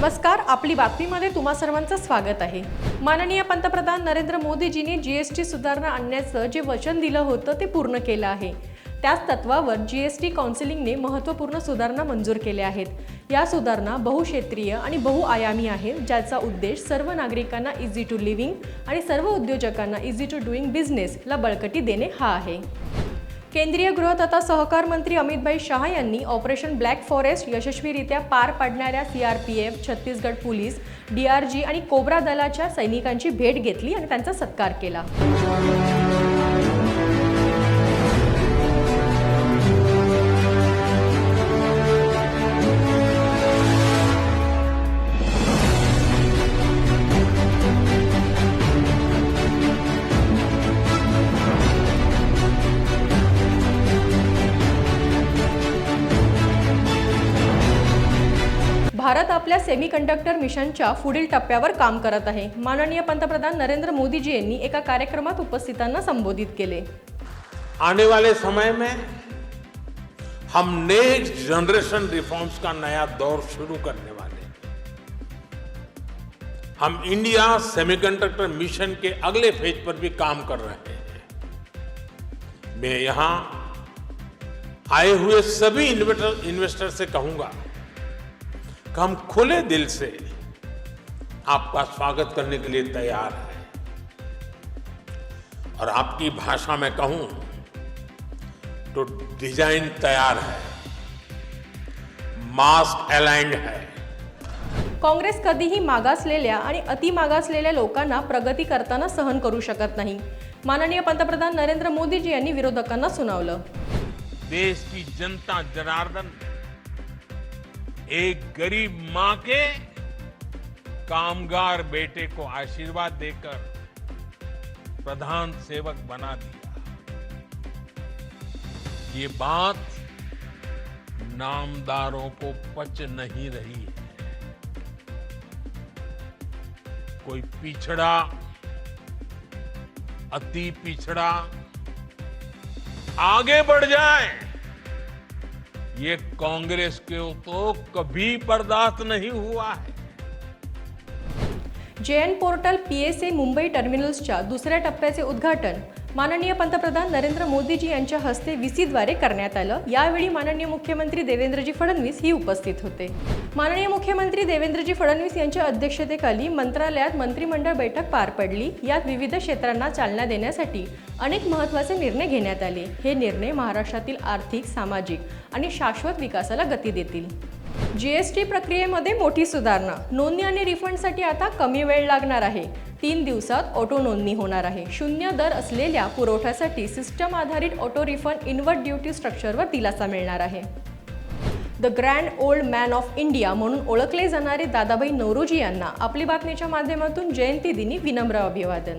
नमस्कार आपली बातमीमध्ये तुम्हा सर्वांचं स्वागत आहे. माननीय पंतप्रधान नरेंद्र मोदीजींनी जी एस टी सुधारणा आणण्याचं जे वचन दिलं होतं ते पूर्ण केलं आहे. त्याच तत्वावर टी काउन्सिलिंगने महत्त्वपूर्ण सुधारणा मंजूर केल्या आहेत. या सुधारणा बहुक्षेत्रीय आणि बहुआयामी आहेत ज्याचा उद्देश सर्व नागरिकांना इझी टू लिव्हिंग आणि सर्व उद्योजकांना इझी टू डुईंग बिझनेसला बळकटी देणे हा आहे. केंद्रीय गृह तथा सहकार मंत्री अमितभाई शहा यांनी ऑपरेशन ब्लॅक फॉरेस्ट यशस्वीरित्या पार पाडणाऱ्या C R P F Chhattisgarh police D R G आणि कोब्रा दलाच्या सैनिकांची भेट घेतली आणि त्यांचा सत्कार केला. भारत आपल्या सेमीकंडक्टर मिशनच्या पुढील टप्प्यावर काम करत आहे. माननीय पंतप्रधान नरेंद्र मोदीजी यांनी एका कार्यक्रमात उपस्थितांना संबोधित केले. आने वाले समय में हम नेक्स्ट जनरेशन रिफॉर्म्स का नया दौर शुरू करने वाले हम इंडिया सेमीकंडक्टर मिशन के अगले फेज पर भी काम कर रहे हैं। मैं यहां आए हुए सभी इन्वेस्टर इन्वेस्टर से कहूंगा कि हम खुले दिल से आपका स्वागत करने के लिए तैयार हैं। और आपकी भाषा में कहूं तो डिजाइन तैयार है। मास्क अलाइंड है। काँग्रेस कधीही मागासलेल्या आणि अति मागासलेल्या लोकांना प्रगती करताना सहन करू शकत नाही. माननीय पंतप्रधान नरेंद्र मोदीजी यांनी विरोधकांना सुनावलं. देश की जनता जनार्दन एक गरीब माँ के कामगार बेटे को आशीर्वाद देकर प्रधान सेवक बना दिया। ये बात नामदारों को पच नहीं रही है। कोई पिछड़ा, अति पिछड़ा आगे बढ़ जाए। ये कांग्रेस को तो कभी बर्दाश्त नहीं हुआ है। J N portal PSA Mumbai टर्मिनल्सच्या दुसऱ्या टप्प्याचे उद्घाटन। माननीय पंतप्रधान नरेंद्र मोदीजी यांच्या हस्ते व्हीसीद्वारे करण्यात आलं. यावेळी माननीय मुख्यमंत्री देवेंद्रजी फडणवीस ही उपस्थित होते. माननीय मुख्यमंत्री देवेंद्रजी फडणवीस यांच्या अध्यक्षतेखाली मंत्रालयात मंत्रिमंडळ बैठक पार पडली. यात विविध क्षेत्रांना चालना देण्यासाठी अनेक महत्त्वाचे निर्णय घेण्यात आले. हे निर्णय महाराष्ट्रातील आर्थिक सामाजिक आणि शाश्वत विकासाला गती देतील. जीएसटी प्रक्रियेमध्ये मोठी सुधारणा. नोंदणी आणि रिफंडसाठी आता कमी वेळ लागणार आहे. तीन दिवसात ऑटो नोंदणी होणार आहे. शून्य दर असलेल्या पुरवठ्यासाठी सिस्टम आधारित ऑटो रिफंड इन्व्हर्ट ड्युटी स्ट्रक्चरवर दिलासा मिळणार आहे. The grand old man of India म्हणून ओळखले जाणारे दादाभाई नवरोजी यांना आपली बातमीच्या माध्यमातून जयंती दिनी विनम्र अभिवादन.